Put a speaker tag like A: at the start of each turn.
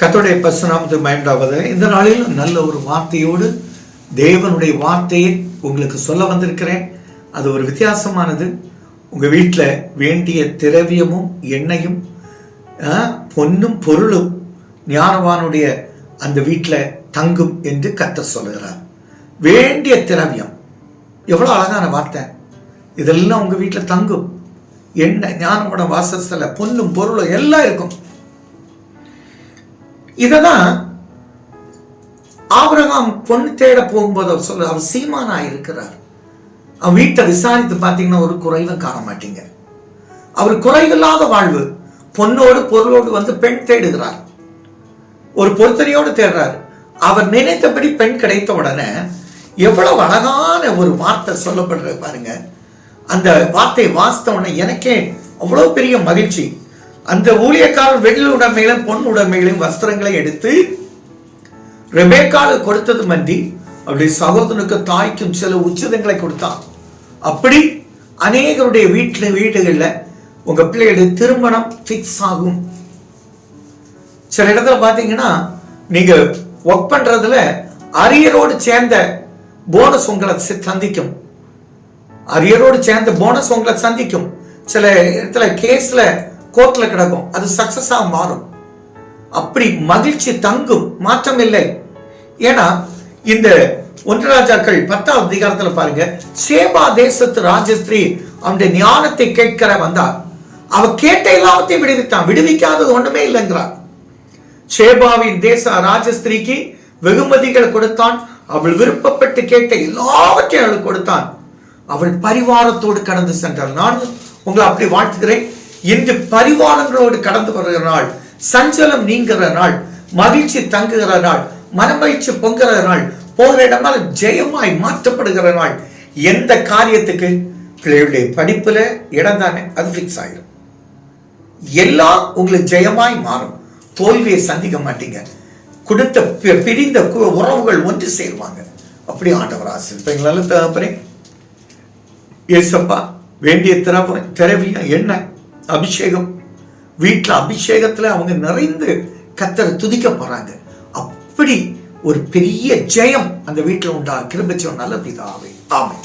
A: கத்தோடைய பசுநாமத்தை பயன்றாவது இந்த நாளிலும் நல்ல ஒரு வார்த்தையோடு தேவனுடைய வார்த்தையை உங்களுக்கு சொல்ல வந்திருக்கிறேன். அது ஒரு வித்தியாசமானது. உங்கள் வீட்டில் வேண்டிய திரவியமும் எண்ணெயும் ஆ, பொன்னும் பொருளும் ஞானவானுடைய அந்த வீட்டில் தங்கும் என்று கத்த சொல்லுகிறார். வேண்டிய திரவியம். எவ்வளோ அழகான வார்த்தை. இதெல்லாம் உங்கள் வீட்டில் தங்கும். எண்ணெய் ஞானவோட வாசஸ்தில் பொன்னும் பொருளும் எல்லாம் இருக்கும். இதை தான் ஆபிரகாம் பொண்ணு தேட போகும்போது அவர் சொல்ல அவர் சீமானா இருக்கிறார். அவன் வீட்டை விசாரித்து பார்த்தீங்கன்னா ஒரு குறைவும் காண மாட்டீங்க. அவர் குறைவில்லாத வாழ்வு. பொண்ணோடு பொருளோடு வந்து பெண் தேடுகிறார். ஒரு பொருத்தனையோடு தேடுறார். அவர் நினைத்தபடி பெண் கிடைத்த உடனே எவ்வளவு அழகான ஒரு வார்த்தை சொல்லப்படுற பாருங்க. அந்த வார்த்தை வாசித்த உடனே எனக்கே அவ்வளோ பெரிய மகிழ்ச்சி. அந்த ஊழியக்காரர் வெள்ளி உடைமைகளையும் பொன் உடைமைகளையும் வஸ்திரங்களை எடுத்து ரெபேக்காலு கொடுத்தது மண்டி அப்படி சகோதரனுக்கு தாய்க்கும் சில உச்சிதங்களை கொடுத்தான். அப்படி அநேகருடைய வீட்டில் வீடுகளில் உங்க பிள்ளைகளுடைய திருமணம் ஃபிக்ஸ் ஆகும். சில இடத்துல பார்த்தீங்கன்னா நீங்க ஒர்க் பண்றதுல அரியரோடு சேர்ந்த போனஸ் உங்களை சந்திக்கும். அரியரோடு சேர்ந்த போனஸ் உங்களை சந்திக்கும். சில இடத்துல கேஸ்ல கோர்ட்ல கிடக்கும். அது சக்ஸஸாக மாறும். அப்படி மகிழ்ச்சி தங்கும் மாற்றம் இல்லை. ஏன்னா இந்த ஒன்று ராஜாக்கள் பத்தாவது அதிகாரத்துல பாருங்க சேபா தேசத்து ராஜஸ்ரீ அவனுடைய ஞானத்தை கேட்கிற வந்தார் அவ கேட்ட எல்லாத்தையும் விடுவித்தான். விடுவிக்காதது ஒண்ணுமே இல்லைங்கிறார் சேபாவின் தேச ராஜஸ்திரீக்கு வெகுமதிகள் கொடுத்தான். அவள் விருப்பப்பட்டு கேட்ட எல்லாவற்றையும் அவளுக்கு கொடுத்தான். அவள் பரிவாரத்தோடு கடந்து சென்றாள். நான் உங்களை அப்படி வாழ்த்துகிறேன். இன்று பரிவாரங்களோடு கடந்து வருகிற நாள் சஞ்சலம் நீங்குகிற நாள் மகிழ்ச்சி தங்குகிற நாள் மனமகிழ்ச்சி பொங்குகிற நாள் போகிற இடமால் ஜெயமாய் மாற்றப்படுகிற நாள். எந்த காரியத்துக்கு? பிள்ளைகளுடைய படிப்புல இடம் தானே அது ஃபிக்ஸ் ஆயிடும் எல்லாம் உங்களுக்கு ஜெயமாய் மாறும். தோல்வியை சந்திக்க மாட்டீங்க. கொடுத்த பி- பிரிந்த கு- உறவுகள் ஒன்று சேருவாங்க. அப்படி ஆண்டவர் ஆசிரியர் தகப்பனே ஏசப்பா வேண்டிய திரவ திறவியா என்ன? அபிஷேகம். வீட்டில் அபிஷேகத்தில் அவங்க நிறைந்து கத்தரை துதிக்க போகிறாங்க அப்படி ஒரு பெரிய ஜெயம் அந்த வீட்டில் உண்டா கிருபச்சம் நல்ல ஆமை ஆமை